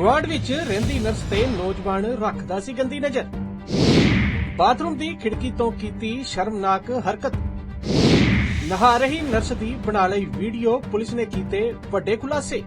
ਗੁਆਂਢ ਵਿੱਚ ਰਹਿੰਦੀ ਨਰਸ ਤੇ ਨੌਜਵਾਨ ਰੱਖਦਾ ਸੀ ਗੰਦੀ ਨਜ਼ਰ। ਬਾਥਰੂਮ ਦੀ ਖਿੜਕੀ ਤੋਂ ਕੀਤੀ ਸ਼ਰਮਨਾਕ ਹਰਕਤ। ਨਹਾ ਰਹੀ ਨਰਸ ਦੀ ਬਣਾ ਲਈ ਵੀਡੀਓ ਪੁਲਿਸ ਨੇ ਕੀਤੇ ਵੱਡੇ ਖੁਲਾਸੇ।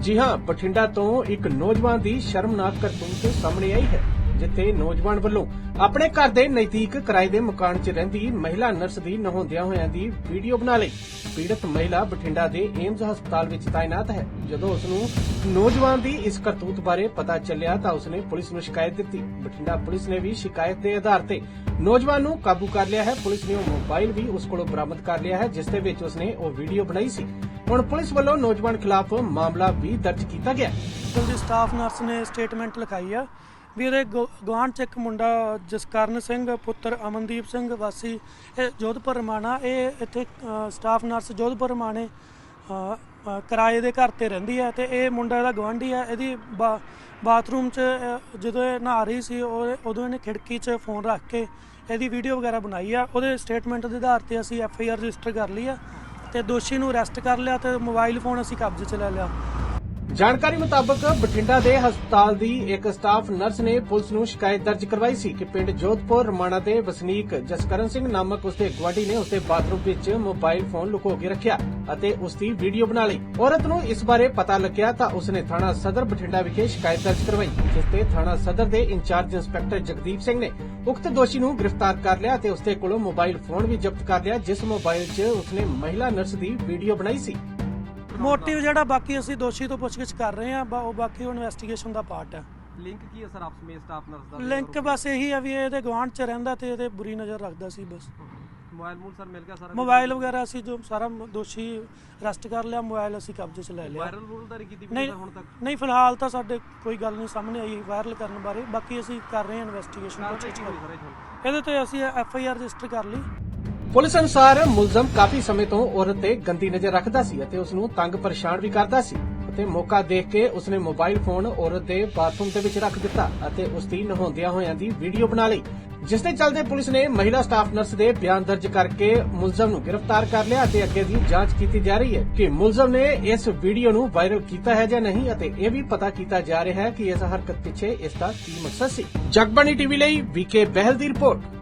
ਜੀ ਹਾਂ, ਬਠਿੰਡਾ ਤੋਂ ਇੱਕ ਨੌਜਵਾਨ ਦੀ ਸ਼ਰਮਨਾਕ ਕਰਤੂਤ ਸਾਹਮਣੇ ਆਈ ਹੈ। ਜਿੱਥੇ ਨੌਜਵਾਨ ਵੱਲੋਂ ਆਪਣੇ ਘਰ ਦੇ ਨਜ਼ਦੀਕ ਕਿਰਾਏ ਦੇ ਮਕਾਨ 'ਚ ਰਹਿੰਦੀ ਮਹਿਲਾ ਨਰਸ ਦੀ ਨਹਾਉਂਦਿਆਂ ਹੋਇਆਂ ਦੀ ਵੀਡੀਓ ਬਣਾ ਲਈ। ਪੀੜਤ ਮਹਿਲਾ ਬਠਿੰਡਾ ਦੇ ਏਮਜ਼ ਹਸਪਤਾਲ ਵਿੱਚ ਤਾਇਨਾਤ ਹੈ। ਜਦੋਂ ਉਸ ਨੂੰ ਨੌਜਵਾਨ ਦੀ ਇਸ ਕਰਤੂਤ ਬਾਰੇ ਪਤਾ ਚੱਲਿਆ ਤਾਂ ਉਸਨੇ ਪੁਲਿਸ ਨੂੰ ਸ਼ਿਕਾਇਤ ਦਿੱਤੀ। ਬਠਿੰਡਾ ਪੁਲਿਸ ਨੇ ਵੀ ਸ਼ਿਕਾਇਤ ਦੇ ਆਧਾਰ ਤੇ ਨੌਜਵਾਨ ਨੂੰ ਕਾਬੂ ਕਰ ਲਿਆ ਹੈ। ਪੁਲਿਸ ਨੇ ਉਹ ਮੋਬਾਈਲ ਵੀ ਉਸ ਕੋਲੋਂ ਬਰਾਮਦ ਕਰ ਲਿਆ ਹੈ, ਜਿਸ ਦੇ ਵਿੱਚ ਉਸਨੇ ਉਹ ਵੀਡੀਓ ਬਣਾਈ ਸੀ। ਹੁਣ ਪੁਲਿਸ ਵੱਲੋਂ ਨੌਜਵਾਨ ਖਿਲਾਫ ਮਾਮਲਾ ਵੀ ਦਰਜ ਕੀਤਾ ਗਿਆ। ਹੈ। ਸਟਾਫ ਨਰਸ ਨੇ ਸਟੇਟਮੈਂਟ ਲਿਖਾਈ ਆ ਵੀ ਉਹਦੇ ਗੁ- ਗੁਆਂਢ ਚ ਇੱਕ ਮੁੰਡਾ ਜਸਕਰਨ ਸਿੰਘ, ਪੁੱਤਰ ਅਮਨਦੀਪ ਸਿੰਘ ਵਾਸੀ, ਇਹ ਜੋਧਪੁਰ ਰਮਾਣਾ, ਇਹ ਇੱਥੇ ਸਟਾਫ ਨਰਸ ਜੋਧਪੁਰ ਰਮਾਣੇ ਕਿਰਾਏ ਦੇ ਘਰ ਤੇ ਰਹਿੰਦੀ ਹੈ ਤੇ ਇਹ ਮੁੰਡਾ ਇਹਦਾ ਗਵਾਂਢੀ ਹੈ, ਇਹਦੀ ਬਾ- ਬਾਥਰੂਮ 'ਚ ਜਦੋਂ ਇਹ ਨਹਾ ਰਹੀ ਸੀ, ਉਹ, ਉਦੋਂ ਇਹਨੇ ਖਿੜਕੀ 'ਚ ਫੋਨ ਰੱਖ ਕੇ ਇਹਦੀ ਵੀਡੀਓ ਵਗੈਰਾ ਬਣਾਈ ਆ, ਉਹਦੇ ਸਟੇਟਮੈਂਟ ਦੇ ਆਧਾਰ ਤੇ ਅਸੀਂ ਐਫ ਆਈ ਆਰ ਰਜਿਸਟਰ ਕਰ ਲਈ ਆ ਤੇ ਦੋਸ਼ੀ ਨੂੰ ਅਰੈਸਟ ਕਰ ਲਿਆ ਤੇ ਮੋਬਾਈਲ ਫੋਨ ਅਸੀਂ ਕਬਜ਼ੇ 'ਚ ਲੈ ਲਿਆ। ਜਾਣਕਾਰੀ ਮੁਤਾਬਕ ਬਠਿੰਡਾ ਦੇ ਹਸਪਤਾਲ ਦੀ ਇੱਕ ਸਟਾਫ ਨਰਸ ਨੇ ਪੁਲਿਸ ਨੂੰ ਸ਼ਿਕਾਇਤ ਦਰਜ ਕਰਵਾਈ ਸੀ ਕਿ ਪਿੰਡ ਜੋਧਪੁਰ, ਰਮਾਣਾ ਦੇ ਵਸਨੀਕ ਜਸਕਰਨ ਸਿੰਘ ਨਾਮਕ ਉਸਦੇ ਗੁਆਂਢੀ ਨੇ ਉਸਦੇ ਬਾਥਰੂਮ ਵਿੱਚ ਮੋਬਾਈਲ ਫੋਨ ਲੁਕੋ ਕੇ ਰੱਖਿਆ ਅਤੇ ਉਸ ਦੀ ਵੀਡੀਓ ਬਣਾ ਲਈ। ਔਰਤ ਨੂੰ ਇਸ ਬਾਰੇ ਪਤਾ ਲੱਗਿਆ ਤਾਂ ਉਸਨੇ ਥਾਣਾ ਸਦਰ ਬਠਿੰਡਾ ਵਿਖੇ ਸ਼ਿਕਾਇਤ ਦਰਜ ਕਰਵਾਈ, ਜਿਸ ਤੇ ਥਾਣਾ ਸਦਰ ਦੇ ਇੰਚਾਰਜ ਇੰਸਪੈਕਟਰ ਜਗਦੀਪ ਸਿੰਘ ਨੇ ਉਕਤ ਦੋਸ਼ੀ ਨੂੰ ਗ੍ਰਿਫਤਾਰ ਕਰ ਲਿਆ ਅਤੇ ਉਸਦੇ ਕੋਲੋਂ ਮੋਬਾਈਲ ਫੋਨ ਵੀ ਜ਼ਬਤ ਕਰ ਲਿਆ, ਜਿਸ ਮੋਬਾਈਲ 'ਚ ਉਸਨੇ ਮਹਿਲਾ ਨਰਸ ਦੀ ਵੀਡੀਓ ਬਣਾਈ ਸੀ। ਮੋਟਿਵ ਜਿਹੜਾ ਬਾਕੀ ਅਸੀਂ ਦੋਸ਼ੀ ਤੋਂ ਪੁੱਛਗਿੱਛ ਕਰ ਰਹੇ ਹਾਂ ਬਾ- ਉਹ ਬਾਕੀ ਇਨਵੈਸਟੀਗੇਸ਼ਨ ਦਾ ਪਾਰਟ ਹੈ। ਲਿੰਕ ਕੀ ਹੈ ਸਰ ਆਪਸ ਵਿੱਚ ਸਟਾਫ ਨਰਸ ਦਾ? ਲਿੰਕ ਬਸ ਇਹੀ ਆ ਵੀ ਇਹ ਇਹਦੇ ਗਵਾਂਢ 'ਚ ਰਹਿੰਦਾ ਤੇ ਇਹਦੇ ਬੁਰੀ ਨਜ਼ਰ ਰੱਖਦਾ ਸੀ ਬਸ। ਮੋਬਾਈਲ ਮੂਲ ਸਰ ਮਿਲ ਗਿਆ ਸਾਰਾ ਮੋਬਾਈਲ ਵਗੈਰਾ ਅਸੀਂ ਜੋ ਸਾਰਾ ਦੋਸ਼ੀ ਅਰੈਸਟ ਕਰ ਲਿਆ ਮੋਬਾਈਲ ਅਸੀਂ ਕਬਜ਼ੇ 'ਚ ਲੈ ਲਿਆ। ਵਾਇਰਲ ਵੂਰਲਦਾਰੀ ਕੀਤੀ ਨਹੀਂ ਵੀਡੀਓ ਹੁਣ ਤੱਕ? ਨਹੀਂ ਫਿਲਹਾਲ ਤਾਂ ਸਾਡੇ ਕੋਈ ਗੱਲ ਨਹੀਂ ਸਾਹਮਣੇ ਆਈ ਵਾਇਰਲ ਕਰਨ ਬਾਰੇ। ਬਾਕੀ ਅਸੀਂ ਕਰ ਰਹੇ ਹਾਂ ਇਨਵੈਸਟੀਗੇਸ਼ਨ ਕਾਰਵਾਈ ਪੁੱਛਗਿੱਛ ਕੀ ਹੋਈ ਸਰ ਇਹ ਹੁਣ ਇਹਦੇ ਤੇ ਅਸੀਂ ਐਫ ਆਈ ਆਰ ਰਜਿਸਟਰ ਕਰ ਲਈ। ਪੁਲਿਸ ਅਨੁਸਾਰ ਮੁਲਜ਼ਮ ਕਾਫੀ ਸਮੇਂ ਤੋਂ ਔਰਤ ਤੇ ਗੰਦੀ ਨਜ਼ਰ ਰੱਖਦਾ ਸੀ ਅਤੇ ਉਸ ਨੂੰ ਤੰਗ ਪਰੇਸ਼ਾਨ ਵੀ ਕਰਦਾ ਸੀ ਅਤੇ ਮੌਕਾ ਦੇਖ ਕੇ ਉਸਨੇ ਮੋਬਾਈਲ ਫੋਨ ਔਰਤ ਦੇ ਬਾਥਰੂਮ ਦੇ ਵਿੱਚ ਰੱਖ ਦਿੱਤਾ ਅਤੇ ਉਸ ਦੀ ਨਹਾਉਂਦਿਆਂ ਹੋਇਆਂ ਦੀ ਵੀਡੀਓ ਬਣਾ ਲਈ, ਜਿਸ ਦੇ ਚੱਲਦੇ ਪੁਲਿਸ ਨੇ ਮਹਿਲਾ ਸਟਾਫ ਨਰਸ ਦੇ ਬਿਆਨ ਦਰਜ ਕਰਕੇ ਮੁਲਜ਼ਮ ਨੂੰ ਗ੍ਰਿਫਤਾਰ ਕਰ ਲਿਆ ਅਤੇ ਅੱਗੇ ਦੀ ਜਾਂਚ ਕੀਤੀ ਜਾ ਰਹੀ ਹੈ ਕਿ ਮੁਲਜ਼ਮ ਨੇ ਇਸ ਵੀਡੀਓ ਨੂੰ ਵਾਇਰਲ ਕੀਤਾ ਹੈ ਜਾਂ ਨਹੀਂ ਅਤੇ ਇਹ ਵੀ ਪਤਾ ਕੀਤਾ ਜਾ ਰਿਹਾ ਹੈ ਕਿ ਇਸ ਹਰਕਤ ਪਿੱਛੇ ਇਸ ਦਾ ਕੀ ਮਕਸਦ ਸੀ। ਜਗਬਾਣੀ ਟੀਵੀ ਲਈ ਵੀਕੇ ਬਹਿਲ ਦੀ ਰਿਪੋਰਟ।